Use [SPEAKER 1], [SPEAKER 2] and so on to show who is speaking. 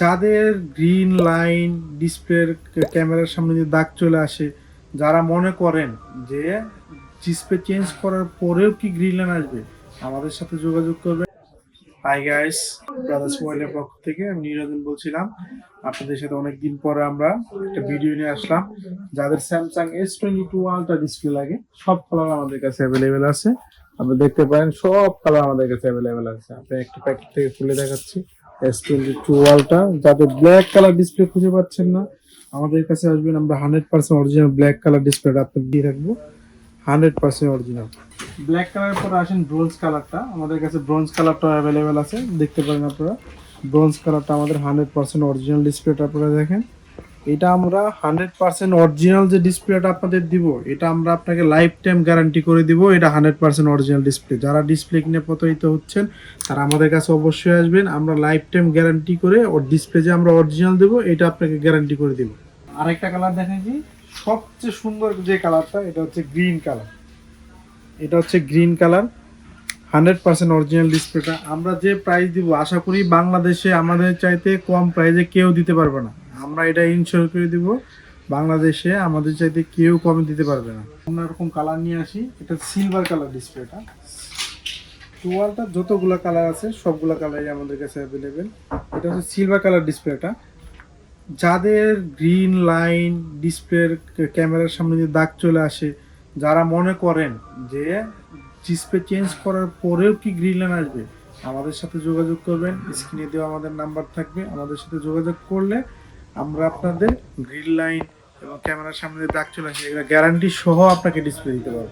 [SPEAKER 1] যাদের green line ডিসপ্লের ক্যামেরার সামনে যে দাগ চলে আসে, যারা মনে করেন যে ডিসপ্লে চেঞ্জ করার পরেও কি গ্রিন লাইন আসবে, আমাদের সাথে যোগাযোগ করবে হাই গাইস ব্রাদার্স মোবাইলের পক্ষ থেকে আমি নিরঞ্জন বলছিলাম। আপনাদের সাথে অনেকদিন পরে আমরা একটা ভিডিও নিয়ে আসলাম। যাদের Samsung S twenty two ultra display লাগে, সব কালার আমাদের কাছে অ্যাভেলেবেল আছে। আপনি দেখতে পারেন, সব কালার আমাদের কাছে অ্যাভেলেবেল আছে। আপনি একটা প্যাকেট থেকে খুলে দেখাচ্ছি। এস টোয়েন্টি টু আলট্রা যাদের ব্ল্যাক কালার ডিসপ্লে খুঁজে পাচ্ছেন না, আমাদের কাছে আসবেন, আমরা hundred percent original black colour ডিসপ্লেটা আপনাকে দিয়ে রাখব। হান্ড্রেড পার্সেন্ট অরিজিনাল ব্ল্যাক কালারের পরে আসেন ব্রোঞ্জ কালারটা আমাদের কাছে ব্রোঞ্জ কালারটা অ্যাভেলেবেল আছে, দেখতে পারেন আপনারা। ব্রোঞ্জ কালারটা আমাদের হান্ড্রেড পার্সেন্ট অরিজিনাল ডিসপ্লেটা আপনারা দেখেন। এটা আমরা হান্ড্রেড পার্সেন্ট অরিজিনাল যে ডিসপ্লেটা আপনাদের দিব এটা আমরা আপনাকে লাইফ টাইম গ্যারান্টি করে দিব এটা হান্ড্রেড পার্সেন্ট অরিজিনাল ডিসপ্লে যারা ডিসপ্লে কিনে প্রতারিত হচ্ছেন তারা আমাদের কাছে অবশ্যই আসবেন। আমরা লাইফ টাইম গ্যারান্টি করে ওর ডিসপ্লে যে আমরা অরিজিনাল দেবো এটা আপনাকে গ্যারান্টি করে দিব। আরেকটা কালার দেখেন কি সবচেয়ে সুন্দর যে কালারটা এটা হচ্ছে গ্রিন কালার এটা হচ্ছে green colour hundred percent original ডিসপ্লেটা আমরা যে প্রাইস দিব আশা করি বাংলাদেশে আমাদের চাইতে কম প্রাইসে কেউ দিতে পারবে না। আমরা এটা ইনশিওর করে দিব। বাংলাদেশে আমাদের চাইতে কেউ কমে দিতে পারবে না। অন্য রকম কালার নিয়ে আসি, এটা সিলভার কালার ডিসপ্লেটা টুয়ালটা যতগুলো কালার আছে, সবগুলো কালারই আমাদের কাছে অ্যাভেলেবেল এটা হচ্ছে সিলভার কালার ডিসপ্লেটা যাদের গ্রিন লাইন ডিসপ্লের ক্যামেরার সামনে যে দাগ চলে আসে, যারা মনে করেন যে ডিসপ্লে চেঞ্জ করার পরেও কি গ্রিন লাইন আসবে, আমাদের সাথে যোগাযোগ করবেন। স্ক্রিনে দেওয়া আমাদের নাম্বার থাকবে। আমাদের সাথে যোগাযোগ করলে আমরা আপনাদের গ্রিল লাইন এবং ক্যামেরার সামনে দাগ চলে আসে এগুলো গ্যারান্টি সহ আপনাকে ডিসপ্লে দিতে পারব।